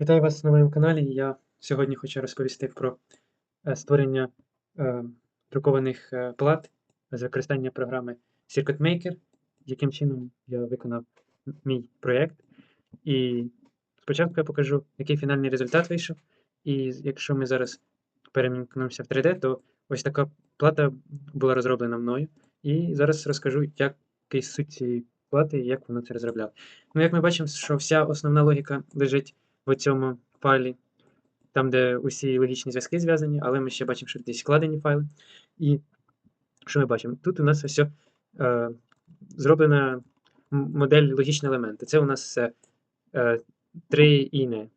Вітаю вас на моєму каналі. Я сьогодні хочу розповісти про е, створення е, друкованих е, плат з використання програми Circuit Maker, яким чином я виконав мій проєкт. І спочатку я покажу, який фінальний результат вийшов. І якщо ми зараз перемімкнемося в 3D, то ось така плата була розроблена мною. І зараз розкажу, який суть цієї плати і як воно це розробляло. Ну, як ми бачимо, що вся основна логіка лежить в цьому файлі, там, де усі логічні зв'язки зв'язані, але ми ще бачимо, що тут складені файли. І що ми бачимо? Тут у нас ось е, зроблена модель логічні елементи. Це у нас е, е, три іни.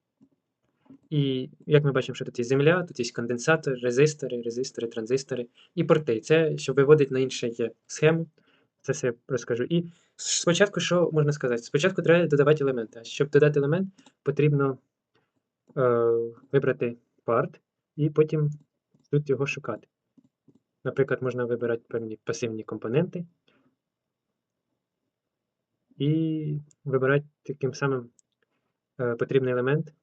І як ми бачимо, що тут є земля, тут є конденсатор, резистори, резистори, транзистори і порти. Це щоб виводити на іншу схему. Це все я розкажу. І спочатку, що можна сказати? Спочатку треба додавати елементи. А щоб додати елемент, потрібно е, вибрати парт і потім тут його шукати. Наприклад, можна вибирати певні пасивні компоненти і вибирати таким самим е, потрібний елемент,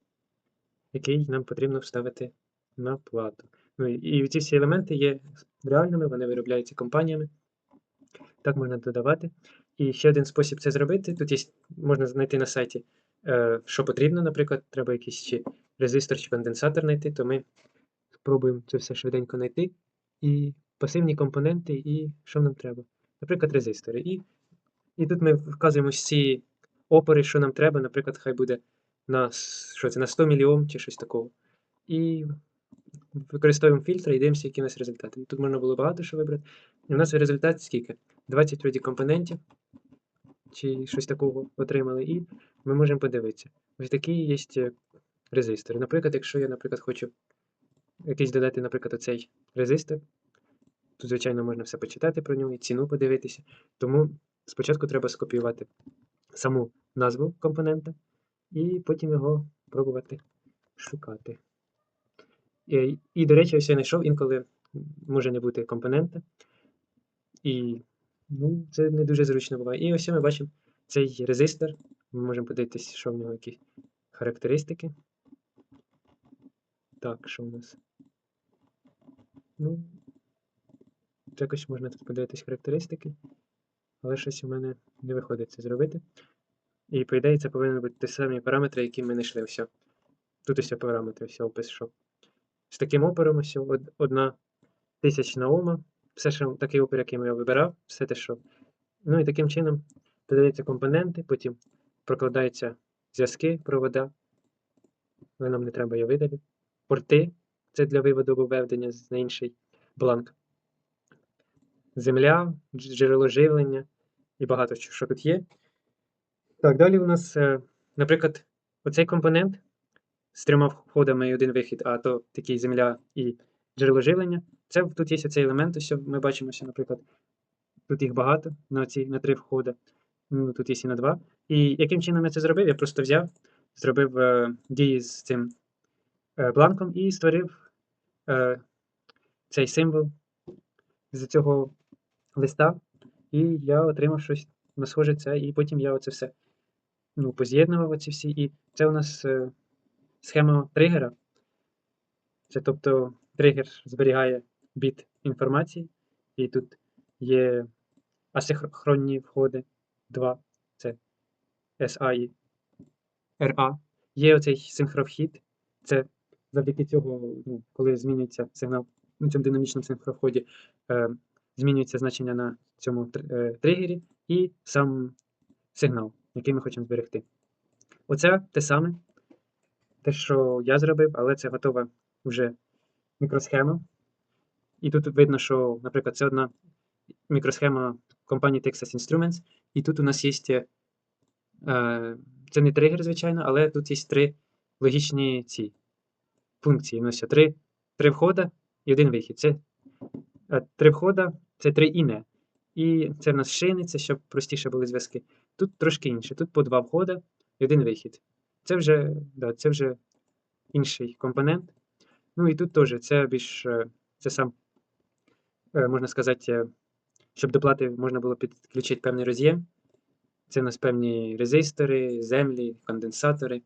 який нам потрібно вставити на плату. Ну, і ці всі елементи є реальними, вони виробляються компаніями. Так можна додавати. І ще один спосіб це зробити. Тут є, можна знайти на сайті, е, що потрібно, наприклад, треба якийсь чи резистор чи конденсатор знайти, то ми спробуємо це все швиденько знайти. І пасивні компоненти, і що нам треба. Наприклад, резистори. І, і тут ми вказуємо всі опори, що нам треба. Наприклад, хай буде на, що це, на 100 мільйон чи щось такого. І використовуємо фільтри і дивимося, які у нас результати. Тут можна було багато що вибрати. І у нас результат скільки? 20 вроді компонентів, чи щось такого отримали, і ми можемо подивитися. Ось такі є е, резистори. Наприклад, якщо я, наприклад, хочу якийсь додати, наприклад, оцей резистор, тут, звичайно, можна все почитати про нього і ціну подивитися. Тому спочатку треба скопіювати саму назву компонента і потім його пробувати шукати. І, до речі, ось я знайшов, інколи може не бути компонента. І ну, це не дуже зручно буває. І ось ми бачимо цей резистор. Ми можемо подивитися, що в нього які характеристики. Так, що у нас? Ну, якось можна тут подивитись характеристики, але щось у мене не виходить це зробити. І, по ідеї, це повинні бути ті самі параметри, які ми знайшли. Тут ось параметри, все опис, що. З таким опором ось одна тисячна ома. Все, що такий опір, який я вибирав, все те, що. Ну і таким чином додаються компоненти, потім прокладаються зв'язки, провода. Але нам не треба її видалити. Порти це для виводу або введення на інший бланк. Земля, джерело живлення і багато що, що тут є. Так, далі у нас, наприклад, оцей компонент з трьома входами і один вихід, а то такий земля і джерело живлення. Це тут є оцей елемент, ось ми бачимо, що, наприклад, тут їх багато на ці на три входи. Ну, тут є і на два. І яким чином я це зробив? Я просто взяв, зробив е, дії з цим е, бланком і створив е, цей символ з цього листа. І я отримав щось на схоже це, і потім я оце все ну, поз'єднував оці всі. І це у нас е, схема тригера. Це тобто тригер зберігає біт інформації, і тут є асинхронні входи 2, це SA і RA. Є оцей синхровхід. Це завдяки цього, ну, коли змінюється сигнал на цьому динамічному синхровході, е, змінюється значення на цьому е, тригері і сам сигнал, який ми хочемо зберегти. Оце те саме, те, що я зробив, але це готова вже мікросхема. І тут видно, що, наприклад, це одна мікросхема компанії Texas Instruments, і тут у нас є. Е, це не тригер, звичайно, але тут є три логічні ці функції. У три, три входа і один вихід. Це е, три входа, це три іне. І це в нас шини, це щоб простіше були зв'язки. Тут трошки інше. Тут по два входа і один вихід. Це вже, да, це вже інший компонент. Ну і тут теж це більш е, це сам, е, можна сказати, е, щоб до плати можна було підключити певний роз'єм. Це у нас певні резистори, землі, конденсатори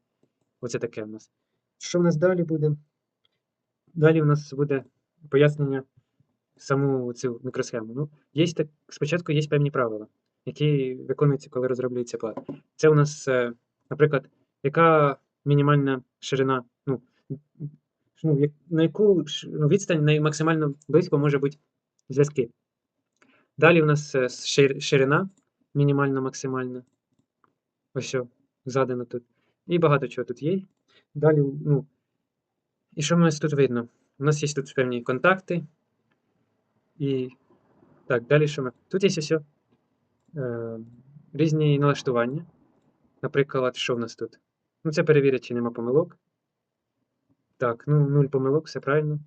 Оце таке в нас. Що в нас далі буде? Далі в нас буде пояснення саму цю мікросхему. Ну, є так, спочатку є певні правила, які виконуються, коли розроблюється плата. Це у нас, наприклад, яка мінімальна ширина, ну, ну, на яку ну, відстань максимально близько може бути зв'язки. Далі у нас е, шир- ширина мінімальна, максимальна. Ось що задано тут. І багато чого тут є. Далі, ну, і що в нас тут видно? У нас є тут певні контакти. І так, далі що ми? Тут є ось е, різні налаштування. Наприклад, що в нас тут? Ну, це перевірять, чи нема помилок. Так, ну, нуль помилок, все правильно.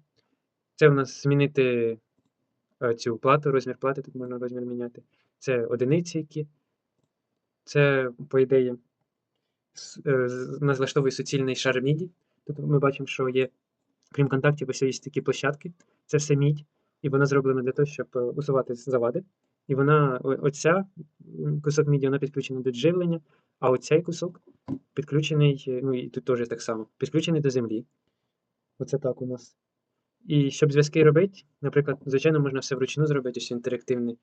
Це в нас змінити е, цю плату, розмір плати, тут можна розмір міняти. Це одиниці, які. Це, по ідеї, е, нас влаштовує суцільний шар міді. Тут ми бачимо, що є, крім контактів, ось є такі площадки. Це все мідь, і вона зроблена для того, щоб е, усувати завади. І вона, оця кусок міді, вона підключена до живлення, а оцей кусок підключений, е, ну і тут теж так само, підключений до землі. Оце так у нас. І щоб зв'язки робити, наприклад, звичайно, можна все вручну зробити, ось інтерактивне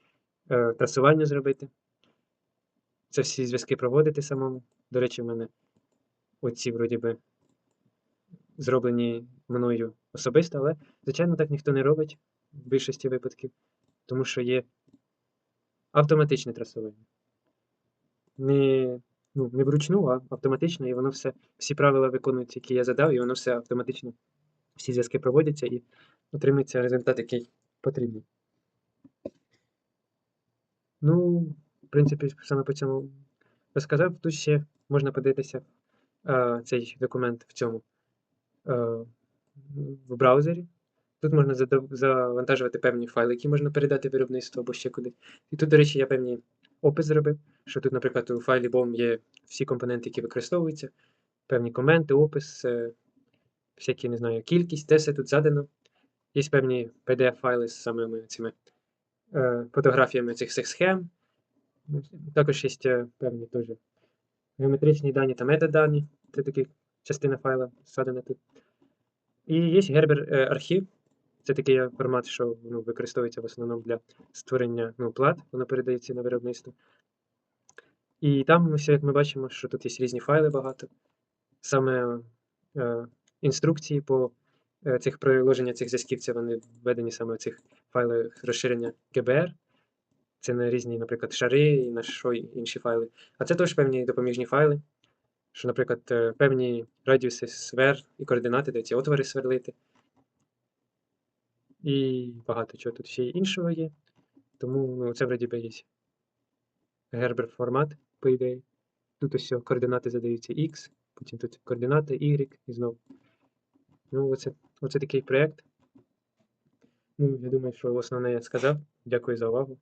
е, трасування зробити. Це всі зв'язки проводити самому. До речі, в мене оці, вроді би, зроблені мною особисто, але, звичайно, так ніхто не робить в більшості випадків, тому що є автоматичне трасування. Не, ну, не вручну, а автоматично, і воно все, всі правила виконуються, які я задав, і воно все автоматично, всі зв'язки проводяться і отримується результат, який потрібний. Ну, в принципі, саме по цьому розказав. Тут ще можна подивитися е, цей документ в цьому е, в браузері. Тут можна завантажувати певні файли, які можна передати виробництву або ще кудись. І тут, до речі, я певні опис зробив, що тут, наприклад, у файлі BOM є всі компоненти, які використовуються, певні коменти, опис, е, всякі, не знаю, кількість, те все тут задано. Є певні PDF-файли з самими цими е, фотографіями цих всіх схем. Також є е, певні теж геометричні дані та метадані. Це такі частина файла згадана тут. І є е, архів. Це такий формат, що ну, використовується в основному для створення ну, плат, воно передається на виробництво. І там, ось, як ми бачимо, що тут є різні файли багато. Саме е, інструкції по е, цих приложення цих зв'язків, це вони введені саме в цих файлах розширення GBR. Це на різні, наприклад, шари і на що інші файли. А це теж певні допоміжні файли, що, наприклад, е, певні радіуси сфер і координати, де ці отвори сверлити. І багато чого тут ще іншого є. Тому ну, це вроді би є гербер формат, по ідеї. Тут ось координати задаються X, потім тут координати Y і знову. Ну, оце, оце такий проєкт. Ну, я думаю, що основне я сказав. Дякую за увагу.